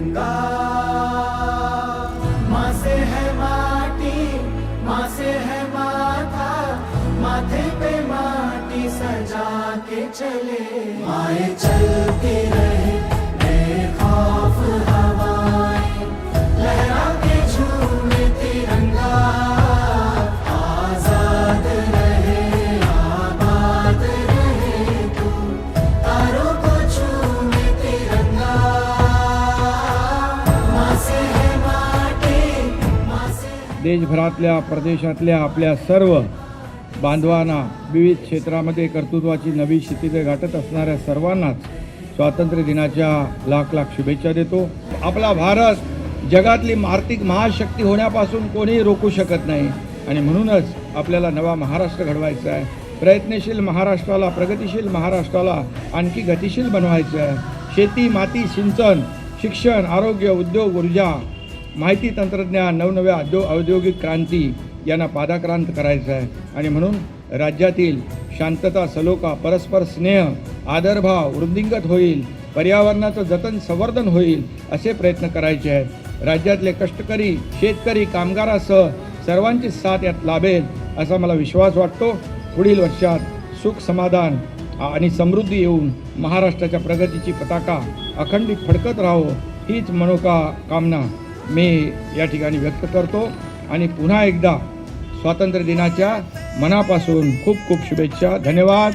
गंगा। माँ से है माटी माँ से है माथा माथे पे माटी सजा के चले। माए चलते रहे। देशभरातल्या परदेशातल्या आपल्या सर्व बांधवांना विविध क्षेत्रामध्ये कर्तृत्वाची नवी क्षितिजे गाठत असणाऱ्या सर्वांनाच स्वातंत्र्य दिनाच्या लाख लाख शुभेच्छा देतो. आपला भारत जगातली आर्थिक महाशक्ती होण्यापासून कोणीही रोखू शकत नाही. आणि म्हणूनच आपल्याला नवा महाराष्ट्र घडवायचा आहे. प्रयत्नशील महाराष्ट्राला प्रगतिशील महाराष्ट्राला आणखी गतिशील बनवायचं आहे. शेती माती सिंचन शिक्षण आरोग्य उद्योग ऊर्जा माहिती तंत्रज्ञान नवनव्या औद्यो औद्योगिक क्रांती यांना पादाक्रांत करायचं आहे. आणि म्हणून राज्यातील शांतता सलोखा परस्पर स्नेह आदरभाव वृद्धिंगत होईल पर्यावरणाचं जतन संवर्धन होईल असे प्रयत्न करायचे आहेत. राज्यातले कष्टकरी शेतकरी कामगारासह सर्वांची साथ यात लाभेल असा मला विश्वास वाटतो. पुढील वर्षात सुख समाधान आणि समृद्धी येऊन महाराष्ट्राच्या प्रगतीची पताका अखंडित फडकत राहो. हीच मनोका कामना मी या ठिकाणी व्यक्त करतो आणि पुन्हा एकदा स्वातंत्र्य दिनाच्या मनापासून खूप खूप शुभेच्छा. धन्यवाद.